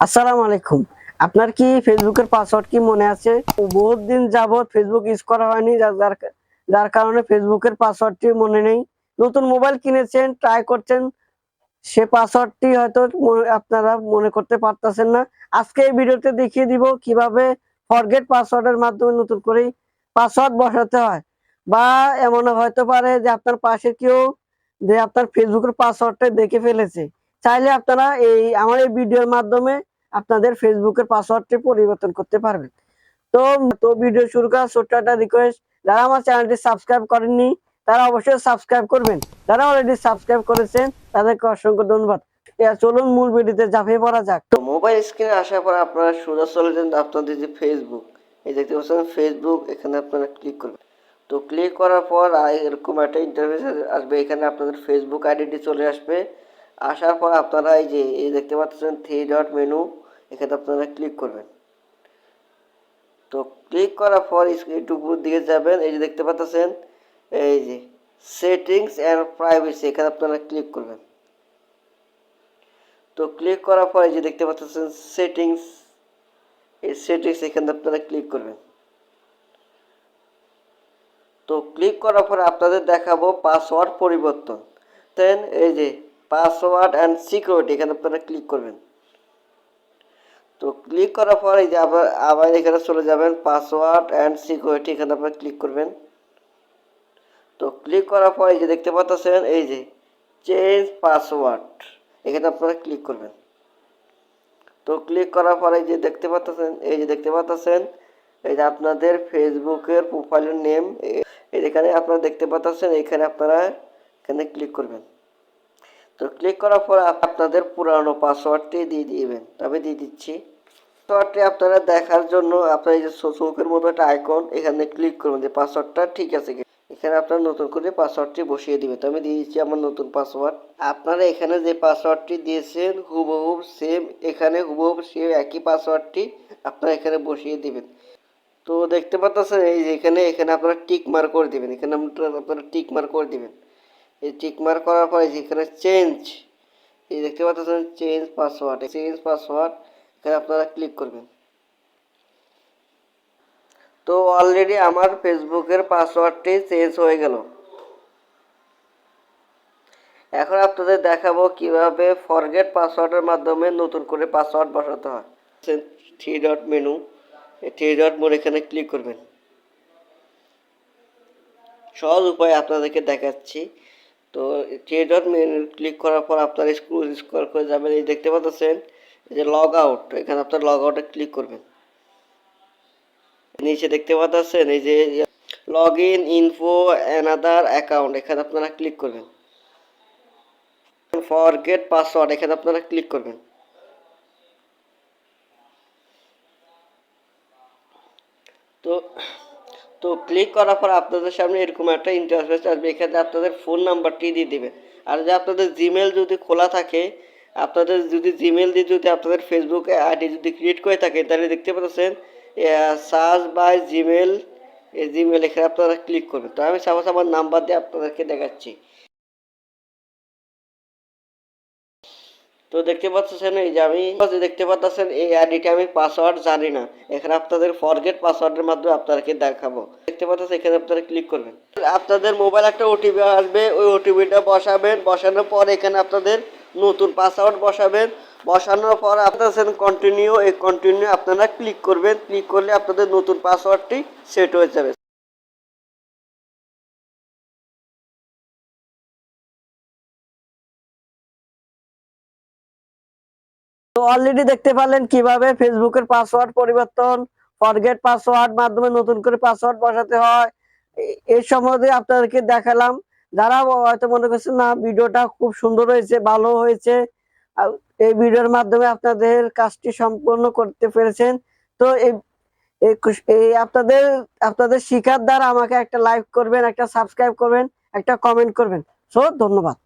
আসসালামু আলাইকুম। আপনার কি ফেসবুকের পাসওয়ার্ড কি মনে আছে? বহুত দিন যাবত ফেসবুক ইউজ করা হয়নি, যার- যার কারণে ফেসবুকের পাসওয়ার্ডটি মনে নেই। নতুন মোবাইল কিনেছেন ট্রাই করছেন, সে পাসওয়ার্ডটি হয়তো আপনারা মনে করতে পারতেছেন না। আজকে এই ভিডিওতে দেখিয়ে দিব কীভাবে ফরগেট পাসওয়ার্ডের মাধ্যমে নতুন করে পাসওয়ার্ড বসাতে হয়। বা এমন হয়তো পারে যে আপনার পাশে কেউ যে আপনার ফেসবুকের পাসওয়ার্ডটা দেখে ফেলেছে। চাইলে আপনারা এই, আমার এই ভিডিওর মাধ্যমে আপনাদের ফেসবুকের পাসওয়ার্ডটি পরিবর্তন করতে পারবেন। তো তো ভিডিও শুরু করার ছোট্ট একটা রিকোয়েস্ট যারা আমার চ্যানেলটি সাবস্ক্রাইব করেননি, তারা অবশ্যই সাবস্ক্রাইব করবেন। যারা অলরেডি সাবস্ক্রাইব করেছেন, তাদেরকে অসংখ্য ধন্যবাদ। চলুন মূল ভিডিওতে ঝাঁপিয়ে পড়া যাক। তো মোবাইল স্ক্রিনে আসার পর আপনারা সোজা চলে যান আপনাদের যে ফেসবুক এই দেখতে পাচ্ছেন ফেসবুক এখানে আপনারা ক্লিক করবেন। তো ক্লিক করার পর এরকম একটা ইন্টারফেস আসবে। এখানে আপনাদের ফেসবুক আইডিটি চলে আসবে। আসার পর আপনারা এই যে, এই দেখতে পাচ্ছেন থ্রি ডট মেনু এখানে আপনারা ক্লিক করবেন। তো ক্লিক করার পর একটু দিকে যাবেন, এই যে দেখতে পাচ্ছেন, এই যে সেটিংস অ্যান্ড প্রাইভেসি এখানে আপনারা ক্লিক করবেন। তো ক্লিক করার পর এই যে দেখতে পাচ্ছেন সেটিংস এই সেটিংস এখানে আপনারা ক্লিক করবেন। তো ক্লিক করার পরে আপনাদের দেখাবো পাসওয়ার্ড পরিবর্তন। দেন এই যে পাসওয়ার্ড অ্যান্ড সিকিউরিটি এখানে আপনারা ক্লিক করবেন। তো ক্লিক করার পর এই যে আবার আবার এখানে চলে যাবেন পাসওয়ার্ড অ্যান্ড সিকিউরিটি এখানে আপনারা ক্লিক করবেন। তো ক্লিক করার পরে এই যে দেখতে পাচ্ছেন, এই যে চেঞ্জ পাসওয়ার্ড এখানে আপনারা ক্লিক করবেন। তো ক্লিক করার পরে যে দেখতে পাচ্ছেন, এই যে দেখতে পাচ্ছেন, এই যে আপনাদের ফেসবুকের প্রোফাইলের নেম এখানে আপনারা দেখতে পাচ্ছেন, এখানে আপনারা এখানে ক্লিক করবেন। তো ক্লিক করার পর আপনাদের পুরানো পাসওয়ার্ডটি দিয়ে দিবেন। তবে দিয়ে দিচ্ছি। পাসওয়ার্ডটি আপনারা দেখার জন্য আপনার এই যে চৌ- চৌকের মতো একটা আইকন এখানে ক্লিক করুন যে পাসওয়ার্ডটা ঠিক আছে কি এখানে আপনার নতুন করে পাসওয়ার্ডটি বসিয়ে দিবেন। তো আমি দিয়ে দিচ্ছি আমার নতুন পাসওয়ার্ড আপনারা এখানে যে পাসওয়ার্ডটি দিয়েছেন হুবহুব সেম এখানে হুবহুব সেম একই পাসওয়ার্ডটি আপনারা এখানে বসিয়ে দিবেন। তো দেখতে পাচ্ছেন, এই যে এখানে এখানে আপনারা টিক মার্ক করে দিবেন। এখানে আপনারা টিক মার্ক করে দিবেন। এই টিক মার্ক করার পরে যে এখানে চেঞ্জ এই দেখতে পাচ্ছেন চেঞ্জ পাসওয়ার্ড চেঞ্জ পাসওয়ার্ড এখানে আপনারা ক্লিক করবেন। তো অলরেডি আমার ফেসবুকের পাসওয়ার্ডটি চেঞ্জ হয়ে গেল। এখন আপনাদের দেখাবো কীভাবে ফরগেট পাসওয়ার্ডের মাধ্যমে নতুন করে পাসওয়ার্ড বসাতে হয়। Three dot menu three dot mode এখানে ক্লিক করবেন। সহজ উপায় আপনাদেরকে দেখাচ্ছি। তো থ্রি ডট মেনু ক্লিক করার পর আপনার স্ক্রু স্কোর করে যাবেন। এই দেখতে পাচ্ছেন যে লগ আউট এখানে আপনার লগ আউটে ক্লিক করবেন। নিচে দেখতে পাচ্ছেন এই যে log in info another account এখানে আপনারা ক্লিক করবেন। ফরগেট পাসওয়ার্ড এখানে আপনারা ক্লিক করবেন। তো তো ক্লিক করার পর আপনাদের সামনে এরকম একটা ইন্টারফেস আসবে, এখানে আপনাদের ফোন নাম্বারটি দিয়ে দেবে। আর যদি আপনাদের জিমেল যদি খোলা থাকে, আপনাদের যদি জিমেল দিয়ে যদি আপনাদের ফেসবুক আইডি যদি ক্রিয়েট করে থাকে, তাহলে দেখতে পাচ্ছেন সার্চ বাই জিমেল এই জিমেল এখানে আপনারা ক্লিক করবেন। তো আমি সাপোজ আমার নাম্বার দিয়ে আপনাদেরকে দেখাচ্ছি। তো দেখতে পাচ্ছেন এই যে আমি দেখতে পাচ্ছেন এই আইডিটা আমি পাসওয়ার্ড জানি না। এখানে আপনাদের ফরগেট পাসওয়ার্ডের মাধ্যমে আপনাদেরকে দেখাবো। দেখতে পাচ্ছেন এখানে আপনারা ক্লিক করবেন। আপনাদের মোবাইল একটা ওটিপি আসবে, ওই ওটিপিটা বসাবেন। বসানোর পর এখানে আপনাদের নতুন পাসওয়ার্ড বসাবেন। বসানোর পর আপনাদের কন্টিনিউ এই কন্টিনিউ আপনারা ক্লিক করবেন। ক্লিক করলে আপনাদের নতুন পাসওয়ার্ডটি সেট হয়ে যাবে। অলরেডি দেখতে পারলেন কীভাবে ফেসবুকের পাসওয়ার্ড পরিবর্তন ফরগেট পাসওয়ার্ড মাধ্যমে নতুন করে পাসওয়ার্ড বসাতে হয়। এই সম্বন্ধে আপনাদেরকে দেখালাম। যারা হয়তো মনে করছেন, না, ভিডিওটা খুব সুন্দর হয়েছে, ভালো হয়েছে। এই ভিডিওর মাধ্যমে আপনাদের কাজটি সম্পূর্ণ করতে পেরেছেন। তো এই আপনাদের আপনাদের শিখার দ্বারা আমাকে একটা লাইক করবেন, একটা সাবস্ক্রাইব করবেন, একটা কমেন্ট করবেন। সো, ধন্যবাদ।